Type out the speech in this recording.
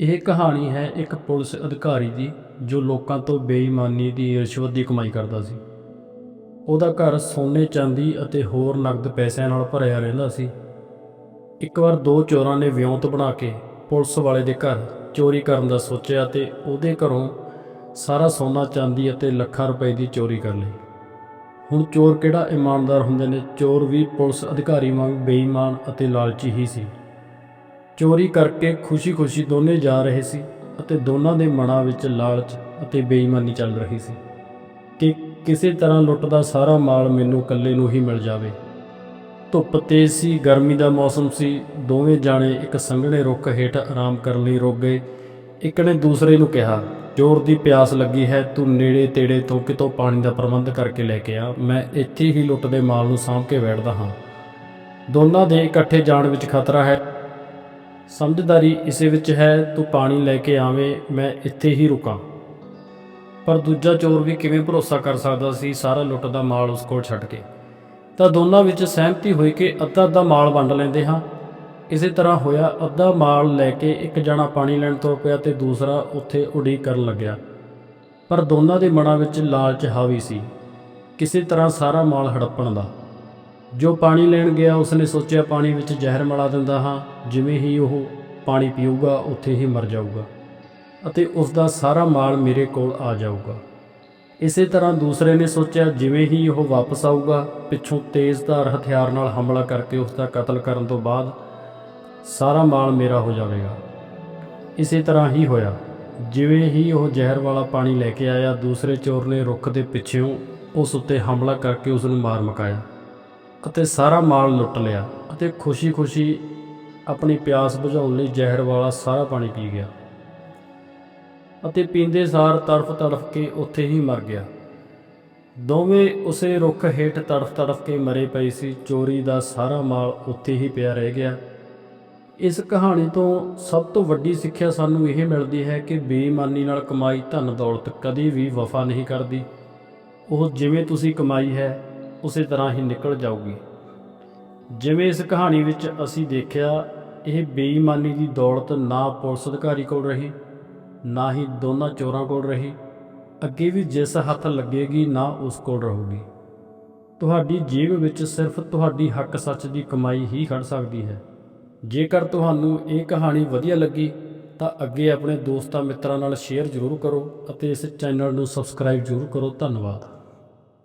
ਇਹ ਕਹਾਣੀ ਹੈ ਇੱਕ ਪੁਲਿਸ ਅਧਿਕਾਰੀ ਦੀ ਜੋ ਲੋਕਾਂ ਤੋਂ ਬੇਈਮਾਨੀ ਦੀ ਰਿਸ਼ਵਤ ਦੀ ਕਮਾਈ ਕਰਦਾ ਸੀ। ਉਹਦਾ ਘਰ ਸੋਨੇ, ਚਾਂਦੀ ਅਤੇ ਹੋਰ ਨਗਦ ਪੈਸਿਆਂ ਨਾਲ ਭਰਿਆ ਰਹਿੰਦਾ ਸੀ। ਇੱਕ ਵਾਰ ਦੋ ਚੋਰਾਂ ਨੇ ਵਿਉਂਤ ਬਣਾ ਕੇ ਪੁਲਿਸ ਵਾਲੇ ਦੇ ਘਰ ਚੋਰੀ ਕਰਨ ਦਾ ਸੋਚਿਆ ਤੇ ਉਹਦੇ ਘਰੋਂ ਸਾਰਾ ਸੋਨਾ, ਚਾਂਦੀ ਅਤੇ ਲੱਖਾਂ ਰੁਪਏ ਦੀ ਚੋਰੀ ਕਰ ਲਈ। ਹੁਣ ਚੋਰ ਕਿਹੜਾ ਇਮਾਨਦਾਰ ਹੁੰਦੇ ਨੇ? ਚੋਰ ਵੀ ਪੁਲਿਸ ਅਧਿਕਾਰੀ ਵਾਂਗ ਬੇਈਮਾਨ ਅਤੇ ਲਾਲਚੀ ਹੀ ਸੀ। ਚੋਰੀ ਕਰਕੇ ਖੁਸ਼ੀ-ਖੁਸ਼ੀ ਦੋਨੇ ਜਾ ਰਹੇ ਸੀ ਅਤੇ ਦੋਨਾਂ ਦੇ ਮਨਾਂ ਵਿੱਚ ਲਾਲਚ ਅਤੇ ਬੇਈਮਾਨੀ ਚੱਲ ਰਹੀ ਸੀ ਕਿ ਕਿਸੇ ਤਰ੍ਹਾਂ ਲੁੱਟ ਦਾ ਸਾਰਾ ਮਾਲ ਮੈਨੂੰ ਇਕੱਲੇ ਨੂੰ ਹੀ ਮਿਲ ਜਾਵੇ। ਧੁੱਪ ਤੇਜ਼ ਸੀ, ਗਰਮੀ ਦਾ ਮੌਸਮ ਸੀ, ਦੋਵੇਂ ਜਾਣੇ ਇੱਕ ਸੰਘਣੇ ਰੁੱਖ ਹੇਠ ਆਰਾਮ ਕਰਨ ਲਈ ਰੁਕ ਗਏ। ਇੱਕ ਨੇ ਦੂਸਰੇ ਨੂੰ ਕਿਹਾ ਚੋਰ ਦੀ ਪਿਆਸ ਲੱਗੀ ਹੈ, ਤੂੰ ਨੇੜੇ ਤੇੜੇ ਤੋਂ ਕਿਤੋਂ ਪਾਣੀ ਦਾ ਪ੍ਰਬੰਧ ਕਰਕੇ ਲੈ ਕੇ ਆ, ਮੈਂ ਇੱਥੇ ਹੀ ਲੁੱਟ ਦੇ ਮਾਲ ਨੂੰ ਸਾਂਭ ਕੇ ਬੈਠਦਾ ਹਾਂ। ਦੋਨਾਂ ਦੇ ਇਕੱਠੇ ਜਾਣ ਵਿੱਚ ਖਤਰਾ ਹੈ। ਸਮਝਦਾਰੀ ਇਸੇ ਵਿੱਚ ਹੈ, ਤੂੰ ਪਾਣੀ ਲੈ ਕੇ ਆਵੇਂ, ਮੈਂ ਇੱਥੇ ਹੀ ਰੁਕਾਂ। ਪਰ ਦੂਜਾ ਚੋਰ ਵੀ ਕਿਵੇਂ ਭਰੋਸਾ ਕਰ ਸਕਦਾ ਸੀ ਸਾਰਾ ਲੁੱਟ ਦਾ ਮਾਲ ਉਸ ਕੋਲ ਛੱਡ ਕੇ? ਤਾਂ ਦੋਨਾਂ ਵਿੱਚ ਸਹਿਮਤੀ ਹੋਈ ਕਿ ਅੱਧਾ ਅੱਧਾ ਮਾਲ ਵੰਡ ਲੈਂਦੇ ਹਾਂ। ਇਸੇ ਤਰ੍ਹਾਂ ਹੋਇਆ, ਅੱਧਾ ਮਾਲ ਲੈ ਕੇ ਇੱਕ ਜਣਾ ਪਾਣੀ ਲੈਣ ਤੁਰ ਪਿਆ ਤੇ ਦੂਸਰਾ ਉੱਥੇ ਉਡੀਕ ਕਰਨ ਲੱਗਿਆ। ਪਰ ਦੋਨਾਂ ਦੇ ਮਨਾਂ ਵਿੱਚ ਲਾਲਚ ਹਾਵੀ ਸੀ। ਕਿਸੇ ਤਰ੍ਹਾਂ ਸਾਰਾ ਮਾਲ ਹੜੱਪਣ ਦਾ। ਜੋ ਪਾਣੀ ਲੈਣ ਗਿਆ, ਉਸਨੇ ਸੋਚਿਆ ਪਾਣੀ ਵਿੱਚ ਜ਼ਹਿਰ ਮਿਲਾ ਦਿੰਦਾ ਹਾਂ। ਜਿਵੇਂ ਹੀ ਉਹ ਪਾਣੀ ਪੀਊਗਾ, ਉੱਥੇ ਹੀ ਮਰ ਜਾਊਗਾ ਅਤੇ ਉਸ ਦਾ ਸਾਰਾ ਮਾਲ ਮੇਰੇ ਕੋਲ ਆ ਜਾਊਗਾ। ਇਸੇ ਤਰ੍ਹਾਂ ਦੂਸਰੇ ਨੇ ਸੋਚਿਆ, ਜਿਵੇਂ ਹੀ ਉਹ ਵਾਪਸ ਆਊਗਾ, ਪਿੱਛੋਂ ਤੇਜ਼ਧਾਰ ਹਥਿਆਰ ਨਾਲ ਹਮਲਾ ਕਰਕੇ ਉਸ ਦਾ ਕਤਲ ਕਰਨ ਤੋਂ ਬਾਅਦ ਸਾਰਾ ਮਾਲ ਮੇਰਾ ਹੋ ਜਾਵੇਗਾ। ਇਸੇ ਤਰ੍ਹਾਂ ਹੀ ਹੋਇਆ। ਜਿਵੇਂ ਹੀ ਉਹ ਜ਼ਹਿਰ ਵਾਲਾ ਪਾਣੀ ਲੈ ਕੇ ਆਇਆ, ਦੂਸਰੇ ਚੋਰ ਨੇ ਰੁੱਖ ਦੇ ਪਿੱਛੇੋਂ ਉਸ ਉੱਤੇ ਹਮਲਾ ਕਰਕੇ ਉਸ ਨੂੰ ਮਾਰ ਮੁਕਾਇਆ। ਅਤੇ ਸਾਰਾ ਮਾਲ ਲੁੱਟ ਲਿਆ ਅਤੇ ਖੁਸ਼ੀ-ਖੁਸ਼ੀ ਆਪਣੀ ਪਿਆਸ ਬੁਝਾਉਣ ਲਈ ਜ਼ਹਿਰ ਵਾਲਾ ਸਾਰਾ ਪਾਣੀ ਪੀ ਗਿਆ ਅਤੇ ਪੀਂਦੇ ਸਾਰ ਤੜਫ ਤੜਫ ਕੇ ਉੱਥੇ ਹੀ ਮਰ ਗਿਆ। ਦੋਵੇਂ ਉਸੇ ਰੁੱਖ ਹੇਠ ਤੜਫ ਤੜਫ ਕੇ ਮਰੇ ਪਏ ਸੀ। ਚੋਰੀ ਦਾ ਸਾਰਾ ਮਾਲ ਉੱਥੇ ਹੀ ਪਿਆ ਰਹਿ ਗਿਆ। ਇਸ ਕਹਾਣੀ ਤੋਂ ਸਭ ਤੋਂ ਵੱਡੀ ਸਿੱਖਿਆ ਸਾਨੂੰ ਇਹ ਮਿਲਦੀ ਹੈ ਕਿ ਬੇਈਮਾਨੀ ਨਾਲ ਕਮਾਈ ਧਨ ਦੌਲਤ ਕਦੇ ਵੀ ਵਫਾ ਨਹੀਂ ਕਰਦੀ। ਉਹ ਜਿਵੇਂ ਤੁਸੀਂ ਕਮਾਈ ਹੈ ਉਸੇ ਤਰ੍ਹਾਂ ਹੀ ਨਿਕਲ ਜਾਊਗੀ। ਜਿਵੇਂ ਇਸ ਕਹਾਣੀ ਵਿੱਚ ਅਸੀਂ ਦੇਖਿਆ, ਇਹ ਬੇਈਮਾਨੀ ਦੀ ਦੌਲਤ ਨਾ ਪੁਲਿਸ ਅਧਿਕਾਰੀ ਕੋਲ ਰਹੀ, ਨਾ ਹੀ ਦੋਨਾਂ ਚੋਰਾਂ ਕੋਲ ਰਹੀ। ਅੱਗੇ ਵੀ ਜਿਸ ਹੱਥ ਲੱਗੇਗੀ, ਨਾ ਉਸ ਕੋਲ ਰਹੂਗੀ। ਤੁਹਾਡੀ ਜੇਬ ਵਿੱਚ ਸਿਰਫ ਤੁਹਾਡੀ ਹੱਕ ਸੱਚ ਦੀ ਕਮਾਈ ਹੀ ਖੜ ਸਕਦੀ ਹੈ। ਜੇਕਰ ਤੁਹਾਨੂੰ ਇਹ ਕਹਾਣੀ ਵਧੀਆ ਲੱਗੀ, ਤਾਂ ਅੱਗੇ ਆਪਣੇ ਦੋਸਤਾਂ ਮਿੱਤਰਾਂ ਨਾਲ ਸ਼ੇਅਰ ਜ਼ਰੂਰ ਕਰੋ ਅਤੇ ਇਸ ਚੈਨਲ ਨੂੰ ਸਬਸਕ੍ਰਾਈਬ ਜ਼ਰੂਰ ਕਰੋ। ਧੰਨਵਾਦ।